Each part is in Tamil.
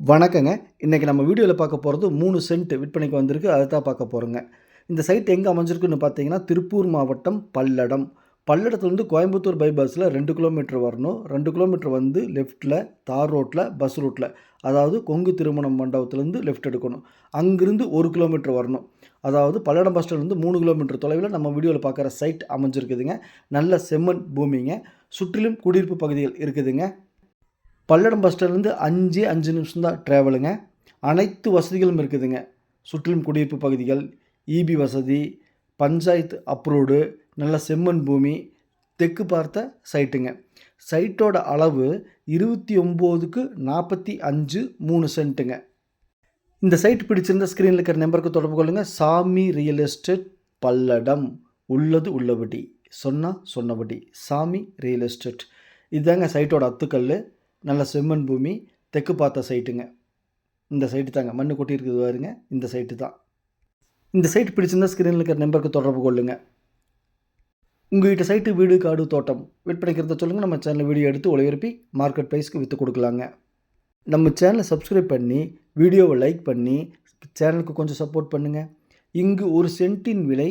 வணக்கங்க. இன்னைக்கு நம்ம வீடியோவில் பார்க்க போகிறது மூணு சென்ட் விற்பனைக்கு வந்திருக்கு. அதை தான் பார்க்க போகிறோங்க இந்த சைட் எங்கே அமைஞ்சிருக்குன்னு பார்த்தீங்கன்னா, திருப்பூர் மாவட்டம் பல்லடம். பல்லடத்துலேருந்து கோயம்புத்தூர் பைபாஸில் ரெண்டு கிலோமீட்டர் வரணும். ரெண்டு கிலோமீட்டர் வந்து லெஃப்ட்டில் தார் ரோட்டில் பஸ் ரூட்டில் அதாவது கொங்கு திருமணம் மண்டபத்துலேருந்து லெஃப்ட் எடுக்கணும். அங்கிருந்து ஒரு கிலோமீட்டர் வரணும். அதாவது பல்லடம் பஸ் ஸ்டாண்ட்லேருந்து மூணு கிலோமீட்டர் தொலைவில் நம்ம வீடியோவில் பார்க்குற சைட் அமைஞ்சிருக்குதுங்க. நல்ல செம்மண் பூமிங்க. சுற்றிலும் குடியிருப்பு பகுதிகள் இருக்குதுங்க. பல்லடம் பஸ் ஸ்டாண்ட்லேருந்து 5 5 நிமிஷம் தான் ட்ராவலுங்க. அனைத்து வசதிகளும் இருக்குதுங்க. சுற்றிலும் குடியிருப்பு பகுதிகள், ஈபி வசதி, பஞ்சாயத்து அப்ரூவ்டு, நல்ல செம்மண் பூமி, தெற்கு பார்த்த சைட்டுங்க. சைட்டோட அளவு 29க்கு 45 3 சென்ட்டுங்க. இந்த சைட் பிடிச்சிருந்த ஸ்க்ரீனில் இருக்கிற நம்பருக்கு தொடர்பு கொள்ளுங்க. சாமி ரியல் எஸ்டேட் பல்லடம். உள்ளது உள்ளபடி. சொன்னால் சொன்னபடி. சாமி ரியல் எஸ்டேட். இதுதாங்க சைட்டோட அத்துக்கல்லு. நல்ல செம்மண் பூமி. தெற்கு பார்த்த சைட்டுங்க. இந்த சைட்டு தாங்க. மண் கொட்டி இருக்குது பாருங்க. இந்த சைட்டு தான். இந்த சைட் பிடிச்சிருந்தா ஸ்க்ரீனில் இருக்கிற நம்பருக்கு தொடர்பு கொள்ளுங்கள் உங்கள்கிட்ட சைட்டு, வீடு, காடு, தோட்டம் விற்பனைக்கிறத சொல்லுங்கள் நம்ம சேனலில் வீடியோ எடுத்து ஒளிபரப்பி மார்க்கெட் ப்ரைஸ்க்கு விற்று கொடுக்கலாங்க நம்ம சேனலை சப்ஸ்கிரைப் பண்ணி, வீடியோவை லைக் பண்ணி, சேனலுக்கு கொஞ்சம் சப்போர்ட் பண்ணுங்கள் இங்கு ஒரு சென்ட்டின் விலை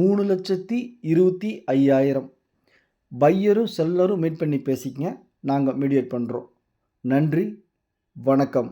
3,25,000 பையரும், செல்லரும் மீட் பண்ணி பேசிக்கங்க. நாங்கள் மீடியேட் பண்ணுறோம் நன்றி. வணக்கம்.